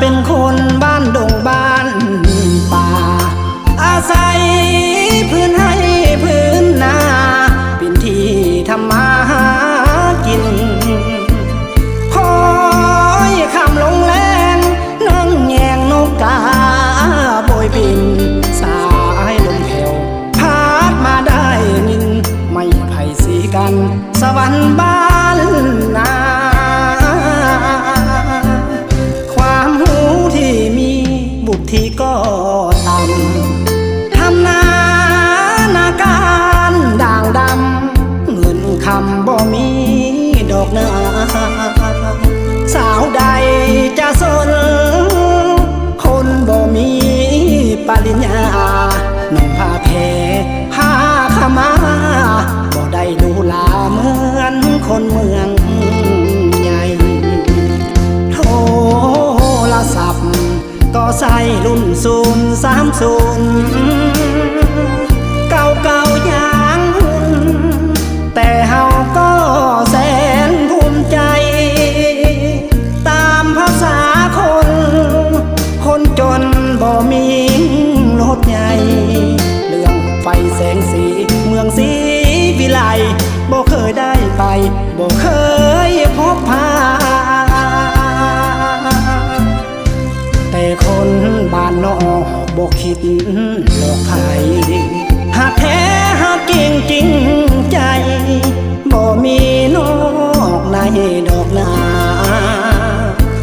เป็นคนบ้านดงบ้านป่า อาศัยพื้นให้พื้นนาเป็นที่ทำมาหากิน คอยคำลงแรงนั่งแยงนกกาโบยบิน สายลมแผ่วพาดมาได้นิน ไม่ไผ่สีกัน สวรรค์บ้าน อกนาสาวใดจะสน คนบ่มีปริญญาน้องพาเพผ้าขมาบ่ได้ดูลาเหมือนคนเมืองใหญ่ โทรศัพท์ ก็ใส่รุ่นศูนย์สามศูนย์ องสีวิไลบ่เคยได้ไปบ่เคยพบพาแต่คนบ้านนอกบอกคิดหลอกใครหากแท้หากจริงจริงใจบ่มีนอกในดอกนา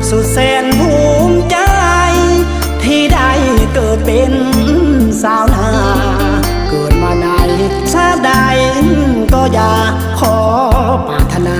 สุดแสน อย่าขอปรารถนา